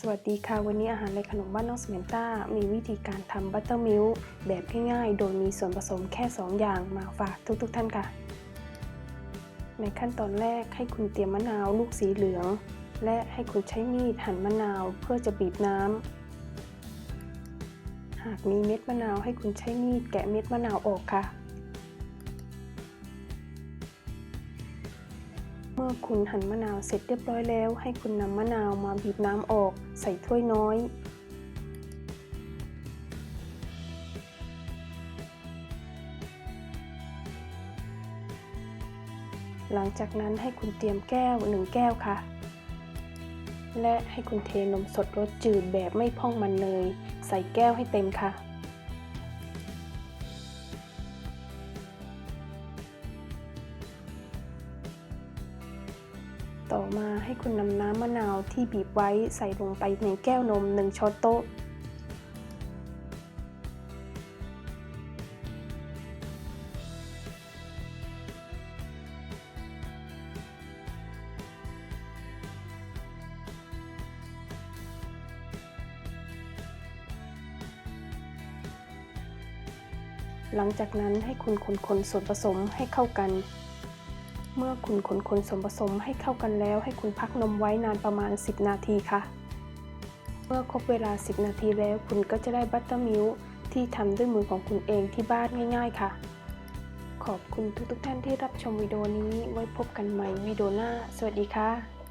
สวัสดีค่ะ วันนี้อาหารในขนมบ้านน้องสเมนต้า มีวิธีการทำบัตเตอร์มิลค์แบบง่ายๆ โดยมีส่วนผสมแค่ 2 อย่างมาฝากทุกๆท่านค่ะ ในขั้นตอนแรกให้คุณเตรียมมะนาวลูกสีเหลือง และให้คุณใช้มีดหั่นมะนาวเพื่อจะบีบน้ำ หากมีเม็ดมะนาวให้คุณใช้มีดแกะเม็ดมะนาวออกค่ะ เมื่อคุณหั่นมะนาวเสร็จเรียบร้อยแล้ว ให้คุณนำมะนาวมาบีบน้ำออก ใส่ถ้วยน้อยหลังจากนั้นให้คุณเตรียมแก้วหนึ่งแก้วค่ะ และให้คุณเทนมสดรสจืดแบบไม่พ่องมันเนยใส่แก้วให้เต็มค่ะ ต่อมาให้คุณนำน้ำมะนาวที่บีบไว้ใส่ลงไปในแก้วนม 1 ช้อนโต๊ะ หลังจากนั้นให้คุณคนๆส่วนผสมให้เข้ากัน เมื่อคุณคนคนส่วนผสมให้เข้ากันแล้ว ให้คุณพักนมไว้นานประมาณ 10 นาทีค่ะ เมื่อครบเวลา 10 นาทีแล้วคุณก็จะได้บัตเตอร์มิลที่ทำด้วยมือของคุณเองที่บ้านง่าย ๆ ค่ะ ขอบคุณทุกๆท่านที่รับชมวิดีโอนี้ไว้พบกันใหม่วิดีโอหน้า สวัสดีค่ะ